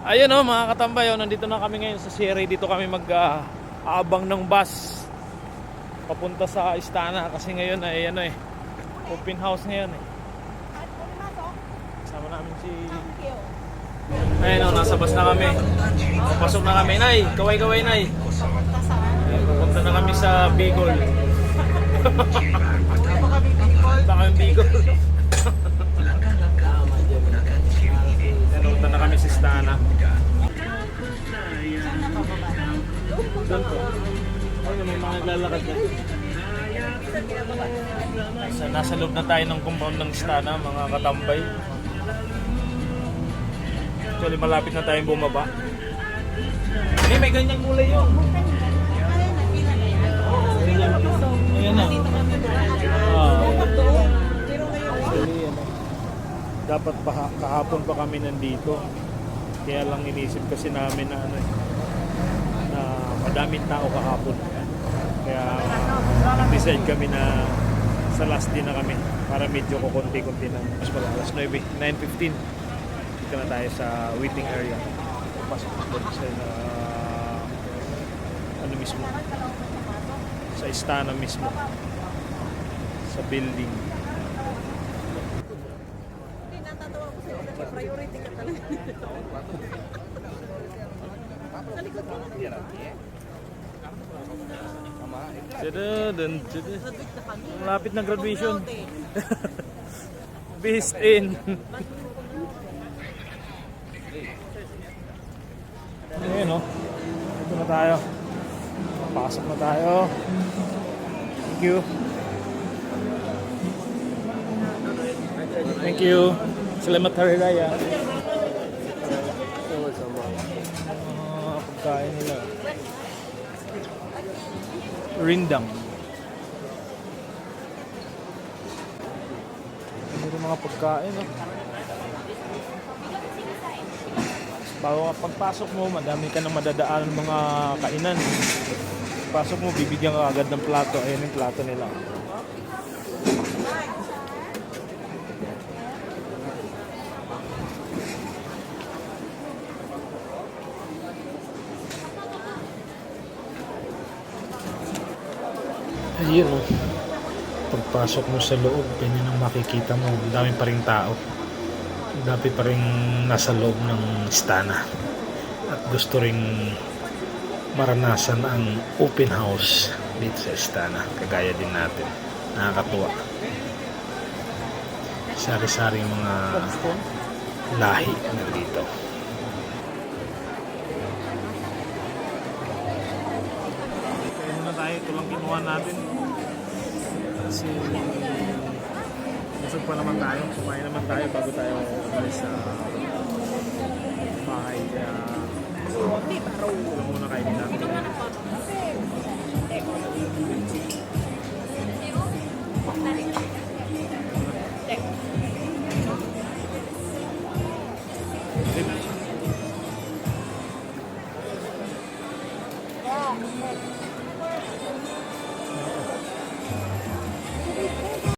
Ayun oh, mga katambay, oh, nandito na kami ngayon sa Sierra. Dito kami mag-aabang ng bus papunta sa Istana kasi ngayon ay ano eh, open house ngayon eh. Kasama namin si Ayun oh, nasa bus na kami. Papasok na kami, Nay. Kaway-kaway, Nay. Pupunta na kami sa Bicol. Punta kami Bicol. Pupunta na kami sa Istana. Doon po. Ayun, may mga naglalakad na. Nasa, nasa loob na tayo ng compound ng Istana, mga katambay. Actually, malapit na tayong bumaba. Eh, may ganyang kulay yun. Ayan na. Ah, actually, ano, dapat pa, kahapon pa kami nandito. Kaya lang inisip kasi namin na ano eh, na madaming tao kahapon. Kaya nag-decide kami na sa last day na kami para medyo kukunti-kunti na. Mas pala, alas 9, 9.15 dito na tayo sa waiting area. Pasok sa uh, ano mismo sa istana mismo sa building. Ko priority ka talaga. Sa likod ka na. Na kami. Malapit ng graduation. Based in. Ayun no. Ito na tayo. Pasok na tayo. Thank you. Thank you. Salamat Hari Raya. Ah, pagkain nila. Rindang. Ano rin mga pagkain, no? Bago pagpasok mo, madami ka nang madadaan ng mga kainan. Pasok mo, bibigyan ka agad ng plato. Ayan yung plato nila. Ayun, oh. Pagpasok mo sa loob, ganyan ang makikita mo. Ang dami pa rin tao. Ang dami pa rin nasa loob ng istana. At gusto rin maranasan ang open house dito sa istana. Kagaya din natin. Nakakatuwa. Sari-sari mga lahi na ito lang kinuha natin. Kasi busog pa naman tayo. Kumain naman tayo bago tayo umalis sa bahay. Kaya ito muna kainin natin